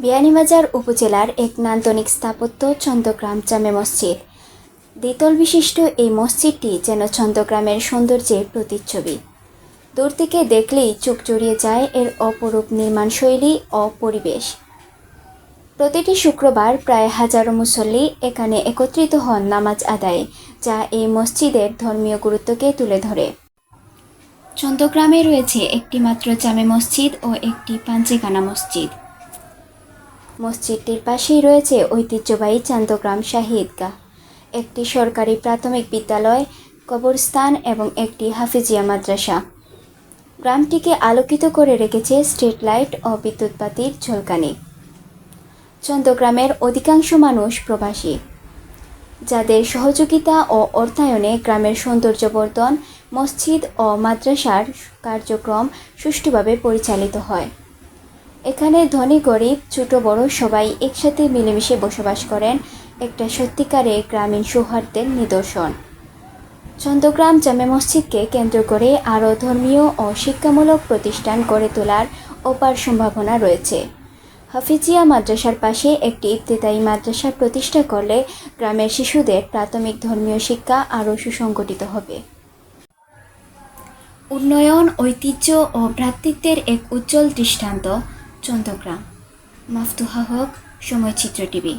বিয়ানীবাজার উপজেলার এক নান্দনিক স্থাপত্য চন্দ্রগ্রাম জামে মসজিদ। দ্বিতল বিশিষ্ট এই মসজিদটি যেন চন্দ্রগ্রামের সৌন্দর্যের প্রতিচ্ছবি। দূর থেকে দেখলেই চোখ জড়িয়ে যায় এর অপরূপ নির্মাণশৈলী ও পরিবেশ প্রতিটি শুক্রবার প্রায় হাজারো মুসল্লি এখানে একত্রিত হন নামাজ আদায়ে, যা এই মসজিদের ধর্মীয় গুরুত্বকে তুলে ধরে। চন্দ্রগ্রামে রয়েছে একটি মাত্র জামে মসজিদ ও একটি পাঞ্চেখানা মসজিদ। মসজিদটির পাশেই রয়েছে ঐতিহ্যবাহী চান্দগ্রাম শাহী ঈদগাহ একটি সরকারি প্রাথমিক বিদ্যালয়, কবরস্থান এবং একটি হাফিজিয়া মাদ্রাসা। গ্রামটিকে আলোকিত করে রেখেছে স্ট্রিট লাইট ও বিদ্যুৎবাতির ঝলকানি। চন্দ্রগ্রামের অধিকাংশ মানুষ প্রবাসী। যাদের সহযোগিতা ও অর্থায়নে গ্রামের সৌন্দর্যবর্ধন, মসজিদ ও মাদ্রাসার কার্যক্রম সুষ্ঠুভাবে পরিচালিত হয়। এখানে ধনী, গরিব, ছোট, বড় সবাই একসাথে মিলেমিশে বসবাস করেন। একটা সত্যিকারে গ্রামীণ সৌহার্দ্যের নিদর্শন। চন্দ্রগ্রাম জামে মসজিদকে কেন্দ্র করে আরও ধর্মীয় ও শিক্ষামূলক প্রতিষ্ঠান গড়ে তোলার অপার সম্ভাবনা রয়েছে। হাফিজিয়া মাদ্রাসার পাশে একটি ইবতেদায়ী মাদ্রাসা প্রতিষ্ঠা করলে গ্রামের শিশুদের প্রাথমিক ধর্মীয় শিক্ষা আরও সুসংগঠিত হবে। উন্নয়ন, ঐতিহ্য ও ভ্রাতৃত্বের এক উজ্জ্বল দৃষ্টান্ত চন্দ্রগ্রাম। মাফতুহা হক সময় চিত্র টিভি।